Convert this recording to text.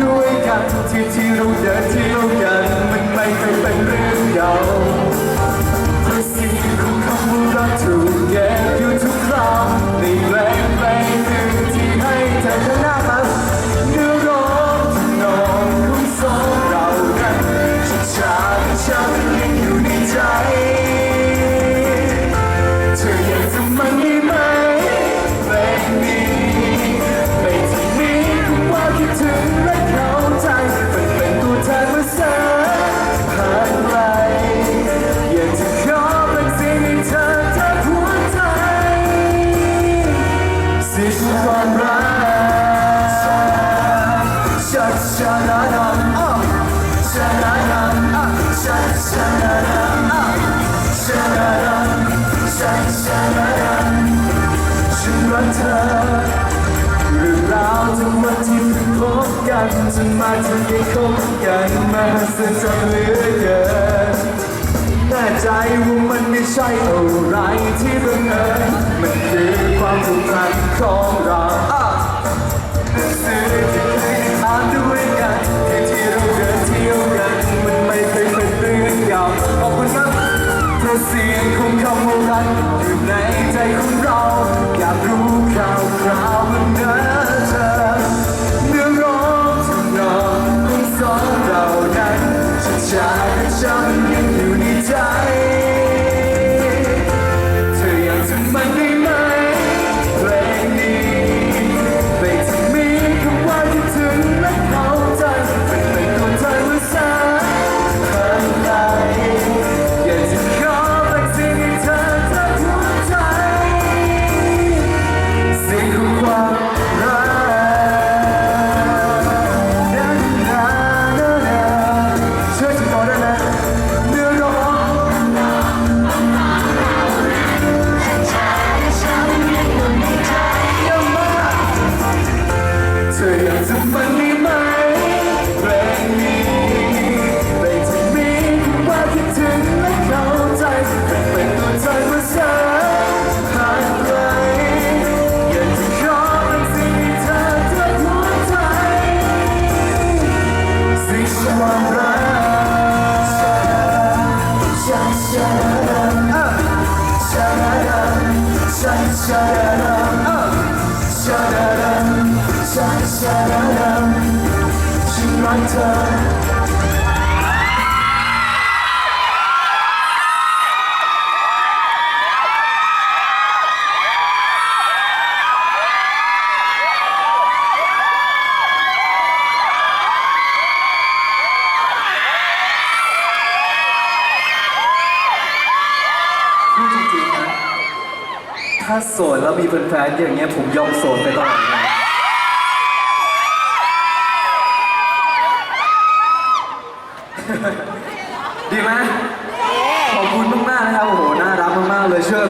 ด้วยกันที่ที่เราเดินที่เรากันมันไม่เคยเป็นเรื่องยาว ฉันรักเธอเรื่องราวทั้มดที่เปพบกันจนมาถึงยังคบกันมาสื่อสเลือเแน่ใจว่ามันไม่ใช่อะไรที่บังเอิญมันคือความสัมพันของเรา ว่ารอยู่ในใจของเรา อยากรู้ข่าวคราวเมื่อนั้น She might turn ถ้าโสดแล้วมีแฟนๆอย่างเงี้ยผมยอมโสดไปตลอดนะดีไหมขอบคุณมากๆนะครับโอ้โหน่ารักมากๆเลยเชื่อ